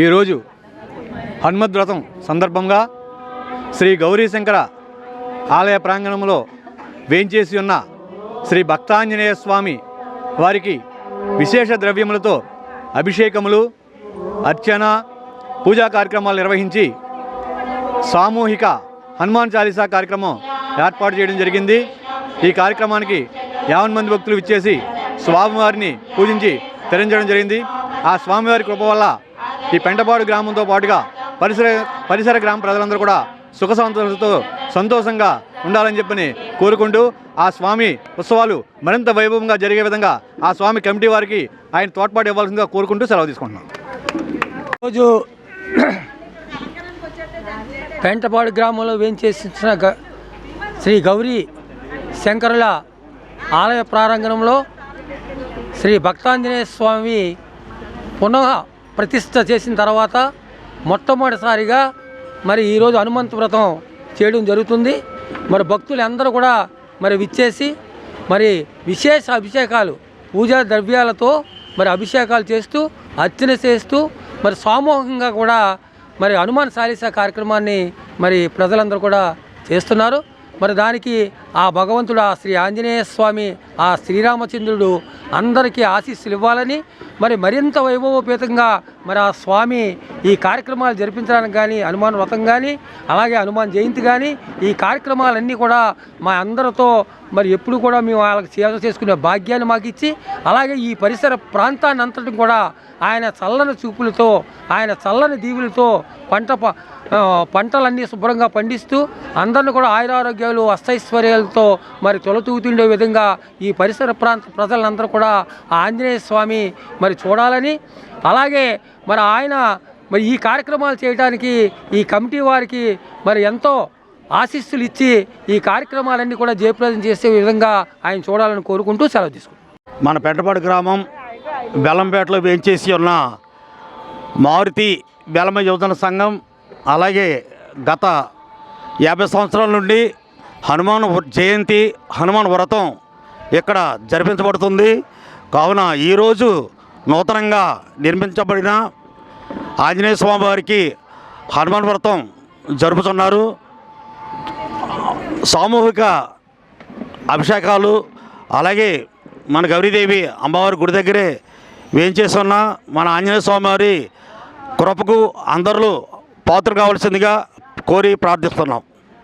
ఈరోజు హనుమద్ వ్రతం సందర్భంగా శ్రీ గౌరీశంకర ఆలయ ప్రాంగణంలో వేంచేసి ఉన్న శ్రీ భక్తాంజనేయ స్వామి వారికి విశేష ద్రవ్యములతో అభిషేకములు అర్చన పూజా కార్యక్రమాలు నిర్వహించి సామూహిక హనుమాన్ చాలీసా కార్యక్రమం ఏర్పాటు చేయడం జరిగింది. ఈ కార్యక్రమానికి యావన్ మంది భక్తులు ఇచ్చేసి స్వామివారిని పూజించి తరించడం జరిగింది. ఆ స్వామివారి కృప వల్ల ఈ పెంటపాడు గ్రామంతో పాటుగా పరిసర పరిసర గ్రామ ప్రజలందరూ కూడా సుఖ సంతోషంతో సంతోషంగా ఉండాలని చెప్పని కోరుకుంటూ ఆ స్వామి ఉత్సవాలు మరింత వైభవంగా జరిగే విధంగా ఆ స్వామి కమిటీ వారికి ఆయన తోడ్పాటు ఇవ్వాల్సిందిగా కోరుకుంటూ సెలవు తీసుకుంటున్నాం. రోజు పెంటపాడు గ్రామంలో వేంచేసిన గ- శ్రీ గౌరీ శంకరుల ఆలయ ప్రారంగణంలో శ్రీ భక్తాంజనేయ స్వామి పునః ప్రతిష్ట చేసిన తర్వాత మొట్టమొదటిసారిగా మరి ఈరోజు హనుమంత వ్రతం చేయడం జరుగుతుంది. మరి భక్తులు అందరూ కూడా మరి విచ్చేసి మరి విశేష అభిషేకాలు పూజా ద్రవ్యాలతో మరి అభిషేకాలు చేస్తూ అర్చన చేస్తూ మరి సామూహికంగా కూడా మరి హనుమాన్ చాలీసా కార్యక్రమాన్ని మరి ప్రజలందరూ కూడా చేస్తున్నారు. మరి దానికి ఆ భగవంతుడు ఆ శ్రీ ఆంజనేయ స్వామి ఆ శ్రీరామచంద్రుడు అందరికీ ఆశీస్సులు ఇవ్వాలని మరి మరింత వైభవోపేతంగా మరి ఆ స్వామి ఈ కార్యక్రమాలు జరిపించడానికి కానీ హనుమాన్ వ్రతం కానీ అలాగే హనుమాన్ జయంతి కానీ ఈ కార్యక్రమాలన్నీ కూడా మా అందరితో మరి ఎప్పుడు కూడా మేము వాళ్ళకి సేవ చేసుకునే భాగ్యాన్ని మాకు ఇచ్చి అలాగే ఈ పరిసర ప్రాంతాన్ని అంతటి కూడా ఆయన చల్లని చూపులతో ఆయన చల్లని దీవులతో పంట ప- పంటలన్నీ శుభ్రంగా పండిస్తూ అందరిని కూడా ఆయురారోగ్యాలు అష్టైశ్వర్యాలతో మరి తొలతూగుతుండే విధంగా ఈ పరిసర ప్రాంత ప్రజలందరూ కూడా ఆ ఆంజనేయ స్వామి మరి చూడాలని అలాగే మరి ఆయన మరి ఈ కార్యక్రమాలు చేయడానికి ఈ కమిటీ వారికి మరి ఎంతో ఆశీస్సులు ఇచ్చి ఈ కార్యక్రమాలన్నీ కూడా జయప్రదం చేసే విధంగా ఆయన చూడాలని కోరుకుంటూ సెలవు తీసుకుంటాం మన పెంటపాడు గ్రామం బెల్లంపేటలో వేంచేసి ఉన్న మారుతి బెల్లమ యువజన సంఘం అలాగే గత యాభై సంవత్సరాల నుండి హనుమాన్ జయంతి హనుమాన్ వ్రతం ఇక్కడ జరిపించబడుతుంది. కావున ఈరోజు నూతనంగా నిర్మించబడిన ఆంజనేయ స్వామి వారికి హనుమాన్ వ్రతం జరుపుతున్నారు. సామూహిక అభిషేకాలు అలాగే మన గౌరీదేవి అమ్మవారి గుడి దగ్గరే వేయించేస్తున్న మన ఆంజనేయ స్వామి వారి కృపకు అందరూ పాత్ర కావాల్సిందిగా కోరి ప్రార్థిస్తున్నాం.